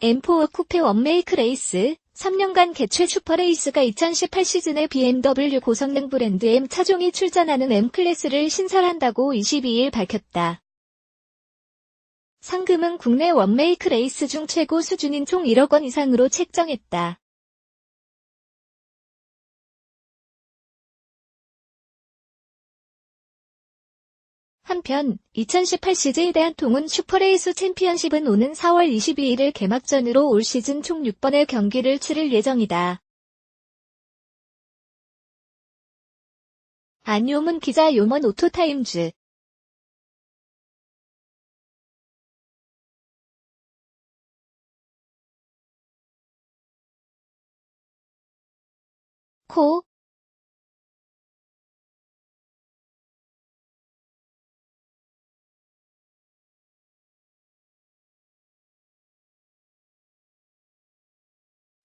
M4 쿠페 원메이크 레이스 3년간 개최 슈퍼레이스가 2018 시즌에 BMW 고성능 브랜드 M 차종이 출전하는 M클래스를 신설한다고 22일 밝혔다. 상금은 국내 원메이크 레이스 중 최고 수준인 총 1억 원 이상으로 책정했다. 한편 2018 CJ 대한통운 슈퍼레이스 챔피언십은 오는 4월 22일을 개막전으로 올 시즌 총 6번의 경기를 치를 예정이다. 안요문 기자 요먼 오토타임즈 코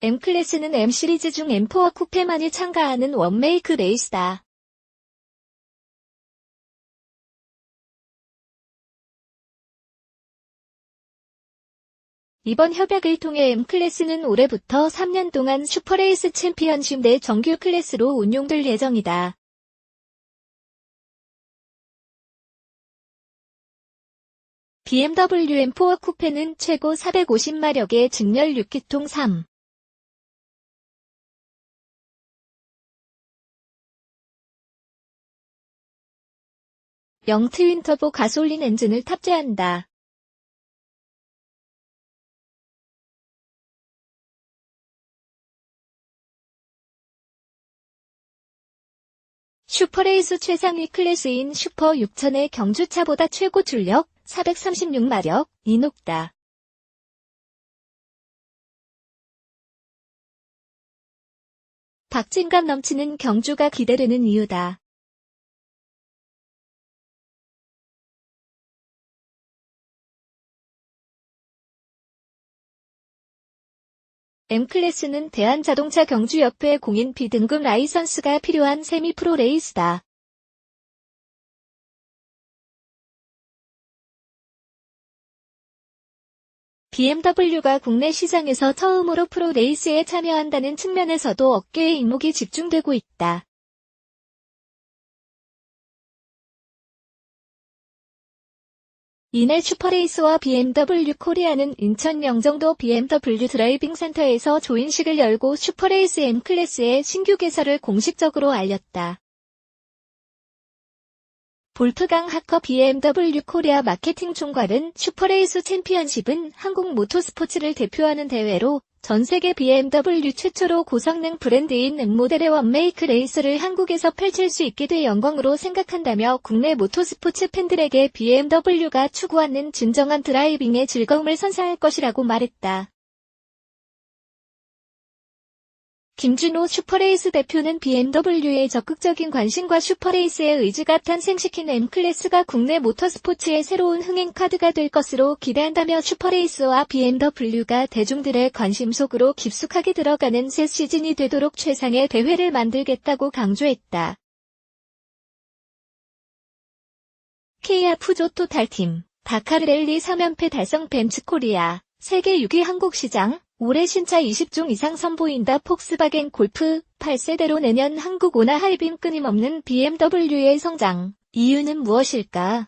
M클래스는 M시리즈 중 M4와 쿠페만이 참가하는 원메이크 레이스다. 이번 협약을 통해 M클래스는 올해부터 3년 동안 슈퍼레이스 챔피언십 내 정규 클래스로 운용될 예정이다. BMW M4 쿠페는 최고 450마력의 직렬 6기통 3. 0 트윈터보 가솔린 엔진을 탑재한다. 슈퍼레이스 최상위 클래스인 슈퍼 6000의 경주차보다 최고 출력 436마력 이녹다. 박진감 넘치는 경주가 기대되는 이유다. M클래스는 대한자동차 경주협회 공인 B등급 라이선스가 필요한 세미프로 레이스다. BMW가 국내 시장에서 처음으로 프로 레이스에 참여한다는 측면에서도 어깨에 이목이 집중되고 있다. 이날 슈퍼레이스와 BMW 코리아는 인천 명정도 BMW 드라이빙 센터에서 조인식을 열고 슈퍼레이스 M클래스의 신규 개설을 공식적으로 알렸다. 볼프강 하커 BMW 코리아 마케팅 총괄은 슈퍼레이스 챔피언십은 한국 모토스포츠를 대표하는 대회로 전 세계 BMW 최초로 고성능 브랜드인 M모델의 원메이크 레이스를 한국에서 펼칠 수 있게 돼 영광으로 생각한다며 국내 모토스포츠 팬들에게 BMW가 추구하는 진정한 드라이빙의 즐거움을 선사할 것이라고 말했다. 김준호 슈퍼레이스 대표는 BMW의 적극적인 관심과 슈퍼레이스의 의지가 탄생시킨 M클래스가 국내 모터스포츠의 새로운 흥행 카드가 될 것으로 기대한다며 슈퍼레이스와 BMW가 대중들의 관심 속으로 깊숙하게 들어가는 새 시즌이 되도록 최상의 대회를 만들겠다고 강조했다. 케이아 푸조 토 탈팀 다카르 랠리 3연패 달성 벤츠코리아 세계 6위 한국 시장 올해 신차 20종 이상 선보인다 폭스바겐 골프 8세대로 내년 한국 온화 할빈 끊임없는 BMW의 성장. 이유는 무엇일까?